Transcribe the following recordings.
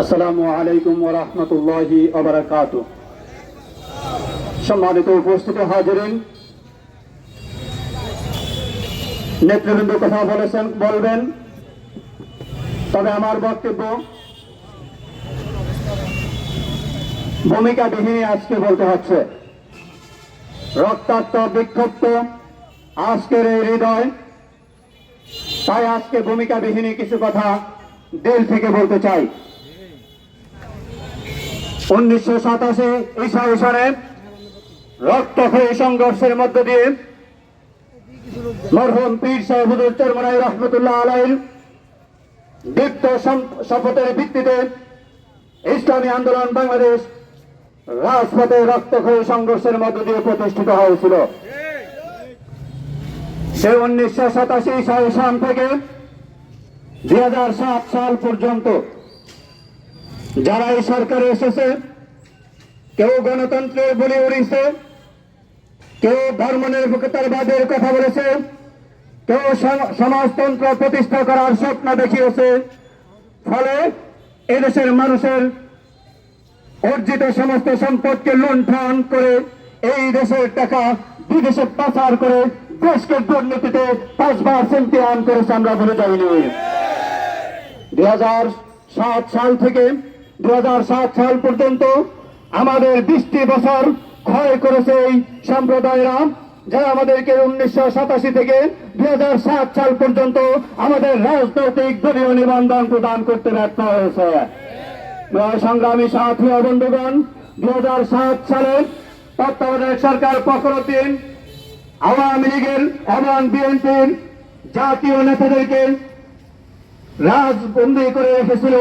আসসালামু আলাইকুম ওরহমতুল্লাহি অবরাকাত সম্মানিত উপস্থিত হাজিরিন, নেতৃবৃন্দ কথা বলেছেন, বলবেন। তবে আমার বক্তব্য, ভূমিকাবিহীন আজকে বলতে হচ্ছে। রক্তাক্ত বিক্ষিপ্ত আজকের এই হৃদয়, তাই আজকে ভূমিকাবিহীন কিছু কথা দিল থেকে বলতে চাই। উনিশশো সাতাশি ইসাই সনে রক্তক্ষয়ী সংঘর্ষের মধ্য দিয়ে মরহুম পীর সাহেবুদুল চরমনাই রহমতুল্লাহ আলাইল দীপ্ত শপথের ভিত্তিতে ইসলামী আন্দোলন বাংলাদেশ রাজপথে রক্তক্ষয়ী সংঘর্ষের মধ্য দিয়ে প্রতিষ্ঠিত হয়েছিল। সে উনিশশো সাতাশি সাল থেকে দুই হাজার সাত সাল পর্যন্ত যারা এই সরকারে এসেছে, কেউ গণতন্ত্রের বলি উড়িয়েছে কেউ ধর্ম নিরপেক্ষতাবাদের কথা বলেছে, কেউ সমাজতন্ত্র প্রতিষ্ঠা করার স্বপ্ন দেখিয়েছে, ফলে এদেশের মানুষের অর্জিত সমস্ত সম্পদকে লুণ্ঠন করে এই দেশের টাকা বিদেশে পাচার করে দেশকে দুর্নীতিতে পাঁচবার সেন্টিয়ান করেছে আমরা ভুলে যাইনি। দুই সাল থেকে দুই সাত সাল পর্যন্ত আমাদের বিশটি বছর ক্ষয় করেছে এই সম্প্রদায়রা। যারা আমাদেরকে উনিশশো সাতাশি থেকে দুই সাল পর্যন্ত আমাদের রাজনৈতিক দলীয় নিবন্ধন প্রদান করতে ব্যর্থ হয়েছে। সংগ্রামী সাথী বন্ধুগণ দুই সাত সালে তত্ত্বাবধায়ক সরকার ফখরুদ্দিন আওয়ামী লীগের এবং বিএনপির জাতীয় নেতাদেরকে রাজবন্দি করে রেখেছিল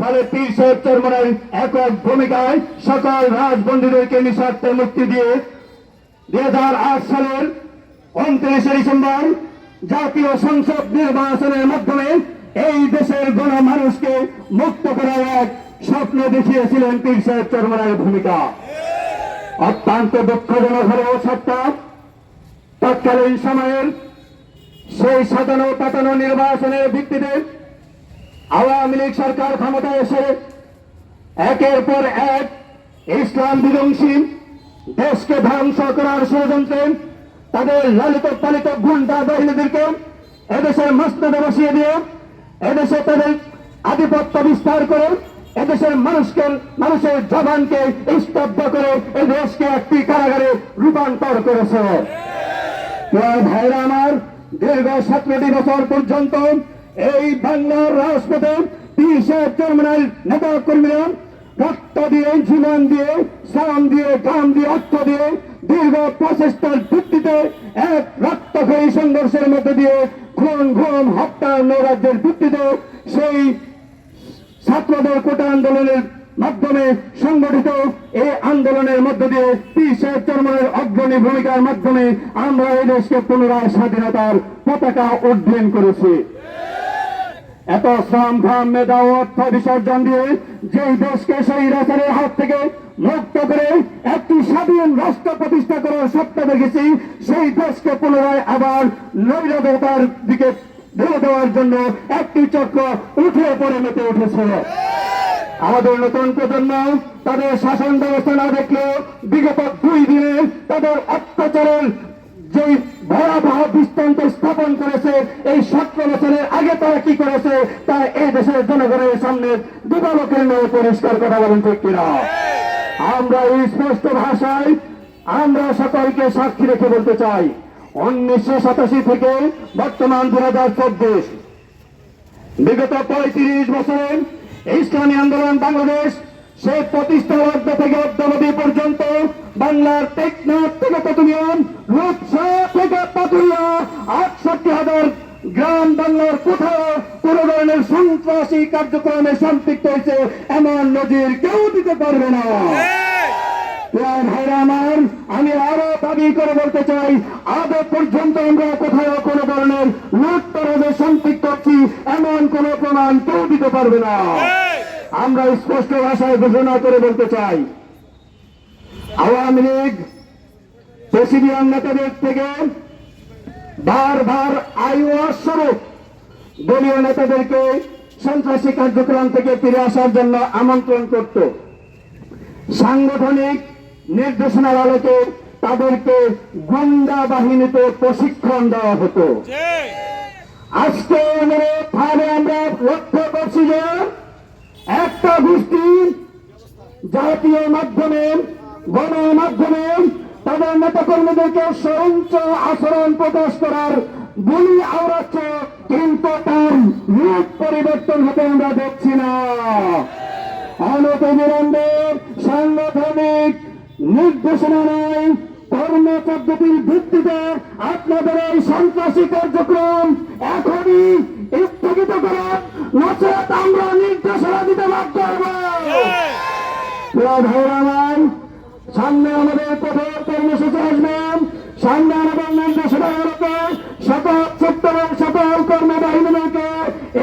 ফলে পীর সাহেব চরমনের একক ভূমিকায় সকল রাজবন্দীদেরকে নিঃস্বার্থে মুক্তি দিয়ে দুই সালের উনত্রিশে ডিসেম্বর জাতীয় সংসদ নির্বাচনের মাধ্যমে এই দেশের গণমানুষকে মুক্ত করার এক স্বপ্ন দেখিয়েছিলেন পীর সাহেব চরমনের ভূমিকা। অত্যন্ত দুঃখজনক হলেও সত্য, তৎকালীন সময়ের সেই সাতানো পাতানো নির্বাচনের ভিত্তিতে আওয়ামী লীগ সরকার ক্ষমতায় এসে একের পর এক ইসলাম বিধ্বংসী, দেশকে ধ্বংস করার ষড়যন্ত্রে তাদের লালিত পালিত গুন্ডা বাহিনীদেরকে এদেশের মস্তদে বসিয়ে দিয়ে এদেশে তাদের আধিপত্য বিস্তার করে এদেশের মানুষকে, মানুষের জবানকে স্তব্ধ করে এ দেশকে একটি কারাগারে রূপান্তর করেছে। ভাইরা আমার, দীর্ঘ সতেরোটি বছর পর্যন্ত এই বাংলার রাজপথে তিরিশে টার্মিনাল নেতা কর্মীরা রক্ত দিয়ে, জীবন দিয়ে, শ্রম দিয়ে গাম দিয়ে অর্থ দিয়ে দীর্ঘ প্রচেষ্টার ভিত্তিতে এক রক্তক্ষয়ী সংঘর্ষের মধ্যে দিয়ে ঘুম ঘুম হত্যা নৈরাজ্যের ভিত্তিতে সেই ছাত্রদের কোটা আন্দোলনের মাধ্যমে সংগঠিত এই আন্দোলনের মধ্য দিয়ে তিরিশে চরমনের অগ্রণী ভূমিকার মাধ্যমে আমরা এই দেশকে পুনরায় স্বাধীনতার পতাকা উড্ডয়ন করেছি। এত শ্রম ঘাম মেধা অর্থ বিসর্জন দিয়ে যেই দেশকে সেই রাচারের হাত থেকে মুক্ত করে একটি স্বাধীন রাষ্ট্র প্রতিষ্ঠা করার স্বপ্ন দেখেছি, সেই দেশকে পুনরায় আবার নৈরাজতার দিকে ঢেলে দেওয়ার জন্য একটি চক্র উঠে পড়ে মেতে উঠেছে। আমাদের নতুন প্রজন্ম তাদের শাসন ব্যবস্থা না দেখলেও বিগত দুই দিনে তাদের অত্যাচারের যে ভয়াবহ দৃষ্টান্ত স্থাপন করেছে, এই সতেরো বছরের আগে তারা কি করেছে, তা এই দেশের জনগণের সামনে দিবালোকের নিয়ে পরিষ্কার কথা বলেন ঠিক কিনা? আমরা এই স্পষ্ট ভাষায় আমরা সকলকে সাক্ষী রেখে বলতে চাই, উনিশশো সাতাশি থেকে বর্তমান দু হাজার চব্বিশ, বিগত পঁয়ত্রিশ বছরে ইসলামী আন্দোলন বাংলাদেশ সে প্রতিষ্ঠা থেকে অদ্যাবধি পর্যন্ত বাংলার টেকনাথ থেকে পতুলিয়ান রূপসা থেকে পাতুরিয়া আটষট্টি হাজার গ্রাম বাংলার কোথাও কোন ধরনের সন্ত্রাসী কার্যক্রমে সম্পৃক্ত হয়েছে, এমন নজির কেউ দিতে পারবে না। আমার, আমি আরও দাবি করে বলতে চাই আগে পর্যন্ত আমরা কোথাও কোনো ধরনের লুটতরাজে সম্পৃক্ত হচ্ছি এমন কোন প্রমাণ কেউ দিতে পারবে না। আমরা স্পষ্ট ভাষায় ঘোষণা করে বলতে চাই, আওয়ামী লীগ প্রেসিডিয়াম নেতাদের থেকে বারবার আইওয়ার স্বরূপ দলীয় নেতাদেরকে সন্ত্রাসী কার্যক্রম থেকে ফিরে আসার জন্য আমন্ত্রণ করত। সাংগঠনিক নির্দেশনার আলোকে তাদেরকে গুন্ডা বাহিনীতে প্রশিক্ষণ দেওয়া হতো। আজকে ফার্মে আমরা লক্ষ্য করছি যে একটা গোষ্ঠী জাতীয় মাধ্যমে, গণমাধ্যমে তাদের নেতাকর্মীদেরকে সহিংস আচরণ প্রকাশ করার বলি আওড়াচ্ছে। কিন্তু তার রূপ পরিবর্তন হতে আমরা দেখছি না। অনতবিলম্বে সাংগঠনিক নির্দেশনা নাই কর্ম পদ্ধতির ভিত্তিতে আপনাদের এই সন্ত্রাসী কার্যক্রম এখনই স্থগিত করুন। নচেত আমরা নির্দেশনা দিতে বাধ্য হব। প্রিয় ভাইরা আমার, সামনে আমাদের কঠোর কর্মসূচি আসবেন সামনে আমাদের নির্দেশনা সকল সকল কর্মবাহিনীকে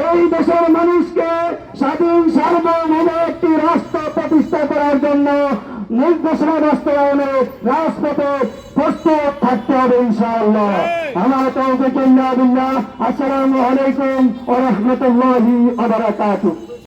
এই দেশের মানুষকে স্বাধীন সার্বভৌম একটি রাষ্ট্র প্রতিষ্ঠা করার জন্য নির্দেশনা বাস্তবায়নে রাজপথে প্রস্তুত থাকতে হবে ইনশাআল্লাহ। আমার তৌফিক ইল্লা বিল্লাহ। আসসালামু আলাইকুম ওয়া রাহমাতুল্লাহি ওয়া বারাকাতুহু।